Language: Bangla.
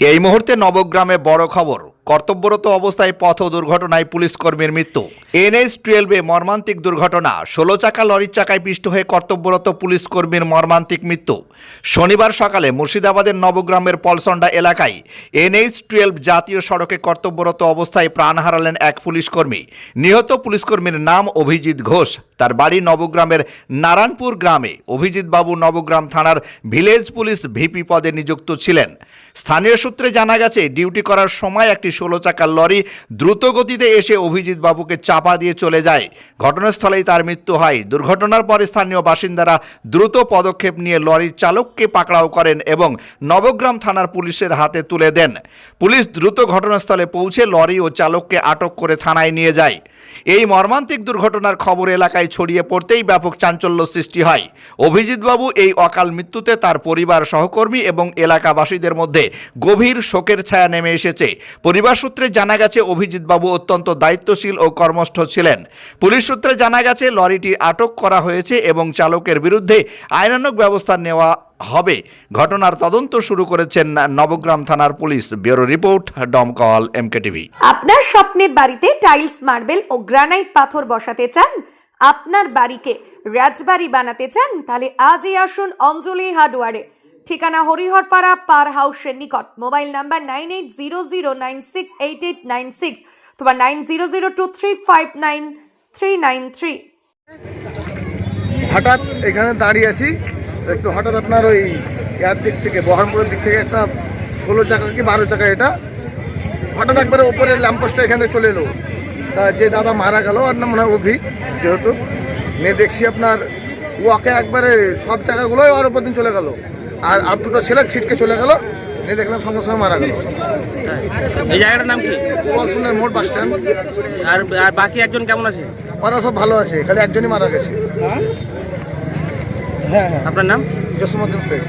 এই মুহূর্তে নবগ্রামে বড় খবর। কর্তব্যরত অবস্থায় পথ দুর্ঘটনায় পুলিশ কর্মীর মৃত্যু। এনএইচ টুয়েলভে মর্মান্তিক দুর্ঘটনা। ষোলো চাকা লরির চাকায় পিষ্ট হয়ে কর্তব্যরত পুলিশ কর্মীর মর্মান্তিক মৃত্যু। শনিবার সকালে মুর্শিদাবাদের নবগ্রামের পলসন্ডা এলাকায় এনএইচ টুয়েলভ জাতীয় সড়কে কর্তব্যরত অবস্থায় প্রাণ হারালেন এক পুলিশ কর্মী নিহত পুলিশ কর্মীর নাম অভিজিৎ ঘোষ। তার বাড়ি নবগ্রামের নারায়ণপুর গ্রামে। অভিজিৎ বাবু নবগ্রাম থানার ভিলেজ পুলিশ ভিপি পদে নিযুক্ত ছিলেন। স্থানীয় সূত্রে জানা গেছে, ডিউটি করার সময় একটি ষোলো চাকার লরি দ্রুত গতিতে এসে অভিজিৎ বাবুকে চাপা দিয়ে চলে যায়। ঘটনাস্থলেই তার মৃত্যু হয়। দুর্ঘটনার পরে স্থানীয় বাসিন্দারা দ্রুত পদক্ষেপ নিয়ে লরির চালককে পাকড়াও করেন এবং নবগ্রাম থানার পুলিশের হাতে তুলে দেন। পুলিশ দ্রুত ঘটনাস্থলে পৌঁছে লরি ও চালককে আটক করে থানায় নিয়ে যায়। এই মর্মান্তিক দুর্ঘটনার খবর এলাকায় ছড়িয়ে পড়তেই ব্যাপক চাঞ্চল্য সৃষ্টি হয়। অভিজিৎবাবু এই অকাল মৃত্যুতে তার পরিবার, সহকর্মী এবং এলাকাবাসীদের মধ্যে গভীর শোকের ছায়া নেমে এসেছে। পরিবার সূত্রে জানা গেছে, অভিজিৎবাবু অত্যন্ত দায়িত্বশীল ও কর্মস্থ ছিলেন। পুলিশ সূত্রে জানা গেছে, লরিটি আটক করা হয়েছে এবং চালকের বিরুদ্ধে আইনানুগ ব্যবস্থা নেওয়া হবে। ঘটনার তদন্ত শুরু করেছেন নবগ্রাম থানার police. Bureau report Domkal MK TV আপনার স্বপ্নের বাড়িতে টাইলস, মার্বেল ও গ্রানাইট পাথর বসাতে চান? আপনার বাড়িকে রাজবাড়ি বানাতে চান? তাহলে আজই আসুন অঞ্জলি হার্ডওয়ারে। ঠিকানা হরিহরপাড়া পার হাউসের নিকট। Mobile number nine eight zero zero nine six eight eight nine six তোমার nine zero zero two three five nine three nine three হঠাৎ এখানে দাঁড়িয়ে আছি, একটু হঠাৎ আপনার ওই ইয়ার দিক থেকে, বহরমপুরের দিক থেকে একটা ষোলো চাকা কি বারো চাকা এটা? হঠাৎ একবারে উপরে ল্যাম্পোস্টটা এখানে চলে এলো। তা যে দাদা মারা গেল আর না মনে হয় অভি, যেহেতু। নিয়ে দেখছি আপনার ওয়াকে একবারে সব চাকাগুলোই ওর উপর দিন চলে গেল। আর আর দুটো ছেলে ছিটকে চলে গেল। নিয়ে দেখলাম সঙ্গে সঙ্গে মারা গেল। এই জায়গাটার নাম কি? পলসনের মোট বাস স্ট্যান্ড। আর আর বাকি একজন কেমন আছে? ওরা সব ভালো আছে খালি একজনই মারা গেছে। হ্যাঁ হ্যাঁ। আপনার নাম? জসমুদ্দিন শেখ।